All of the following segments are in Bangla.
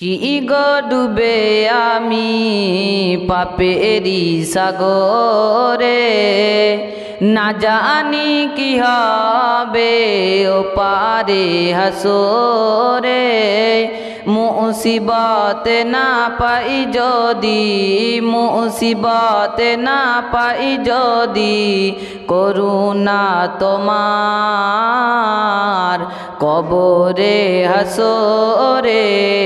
চিগ ডুবে আমি পাপেরি সাগরে? না জানি কি হবে ও পারে হাসরে। মুসিবত না পাই যদি, মুসিবত না পাই যদি করুণা তোমার কবরে হাসরে।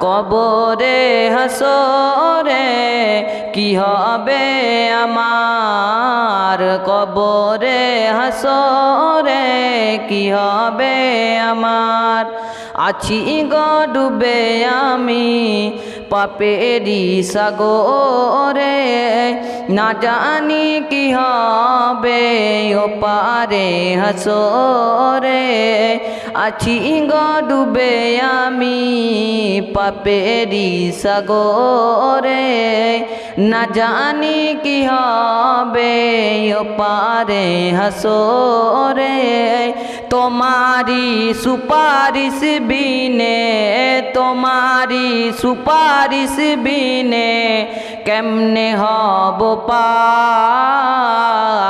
কবরে হাসরে, কি হবে আমার কবরে হাসরে, কি হবে আমার? আছি গো ডুবে আমি পাপেরি সাগরে, না জানি কি হবে ও পারে হাসরে। আছি গো ডুবে আমি পাপেরি সাগরে না জানি কি হবে ও পারে হাসরে তোমারি সুপারিশ বিনে তোমারি সুপারিশ বিনে কেমনে হব পার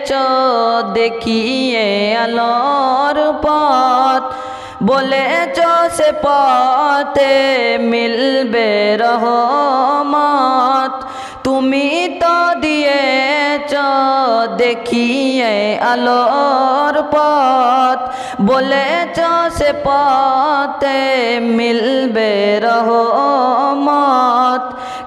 দিয়েছ দেখিয়ে আলোর পথ বলেছ সে পথে মিলবে রহমত তুমি তো দিয়েছ দেখিয়ে আলোর পথ বলেছ সে পথে মিলবে রহমত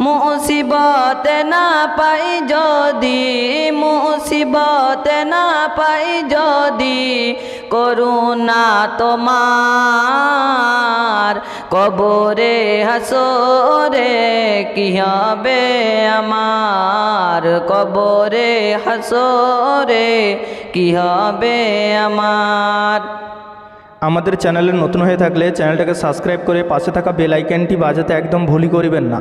মুসিবত না পাই যদি, মুসিবত না পাই যদি, করুণা তোমার কবরে হাসরে, কি হবে আমার কবরে হাসরে, কি হবে আমার? আমাদের চ্যানেলে নতুন হয়ে থাকলে চ্যানেলটাকে সাবস্ক্রাইব করে পাশে থাকা বেল আইকনটি বাজাতে একদম ভুলই করিবেন না।